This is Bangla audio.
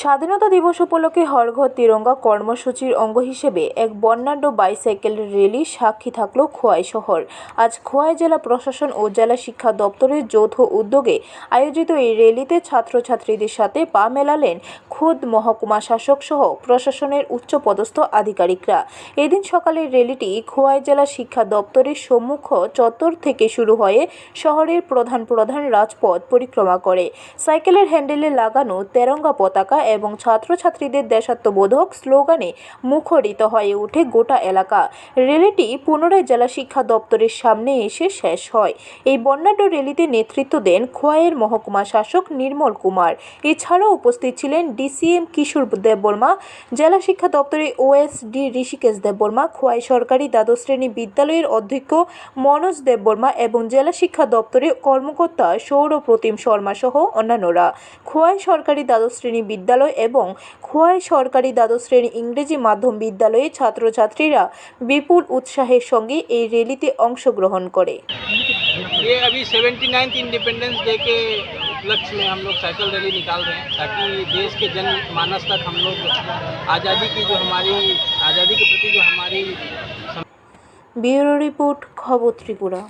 স্বাধীনতা দিবস উপলক্ষে হরঘর তিরঙ্গা কর্মসূচির অঙ্গ হিসেবে এক বর্ণাঢ্য বাইসাইকেল র্যালি সাক্ষী থাকল খোয়াই শহর। আজ খোয়াই জেলা প্রশাসন ও জেলা শিক্ষা দপ্তরের যৌথ উদ্যোগে আয়োজিত এই র্যালিতে ছাত্রছাত্রীদের সাথে পা মেলালেন খোদ মহকুমা শাসক সহ প্রশাসনের উচ্চপদস্থ আধিকারিকরা। এদিন সকালের র্যালিটি খোয়াই জেলা শিক্ষা দপ্তরের সম্মুখ চত্বর থেকে শুরু হয়ে শহরের প্রধান প্রধান রাজপথ পরিক্রমা করে। সাইকেলের হ্যান্ডেলে লাগানো তেরঙ্গা পতাকা এবং ছাত্রছাত্রীদের দেশাত্মবোধক স্লোগানে মুখরিত হয়ে ওঠে গোটা এলাকা। র্যালিটি পুনরায় জেলা শিক্ষা দপ্তরের সামনে এসে শেষ হয়। এই বর্ণাঢ্য র্যালিতে নেতৃত্ব দেন খোয়াইয়ের মহকুমা শাসক নির্মল কুমার। এছাড়াও উপস্থিত ছিলেন ডিসিএম কিশোর দেববর্মা, জেলা শিক্ষা দপ্তরের ওএসডি ঋষিকেশ দেববর্মা, খোয়াই সরকারি দ্বাদশ শ্রেণি বিদ্যালয়ের অধ্যক্ষ মনোজ দেববর্মা এবং জেলা শিক্ষা দপ্তরের কর্মকর্তা সৌর প্রতিম শর্মা সহ অন্যান্যরা। খোয়াই সরকারি দ্বাদশ শ্রেণি বিদ্যালয় এবং খোয়াই সরকারি দ্বাদশ শ্রেণী ইংরেজি মাধ্যম বিদ্যালয়ের ছাত্রছাত্রীরা বিপুল উৎসাহের সঙ্গে এই র্যালিতে অংশগ্রহণ করে ये अभी 79th इंडिपेंडेंस डे के उपलक्ष्य में हम लोग साइकिल रैली निकाल रहे हैं ताकि देश के जन मानस तक हम लोग आज़ादी की जो हमारी आज़ादी के प्रति जो हमारी ব্যুরো রিপোর্ট খবর ত্রিপুরা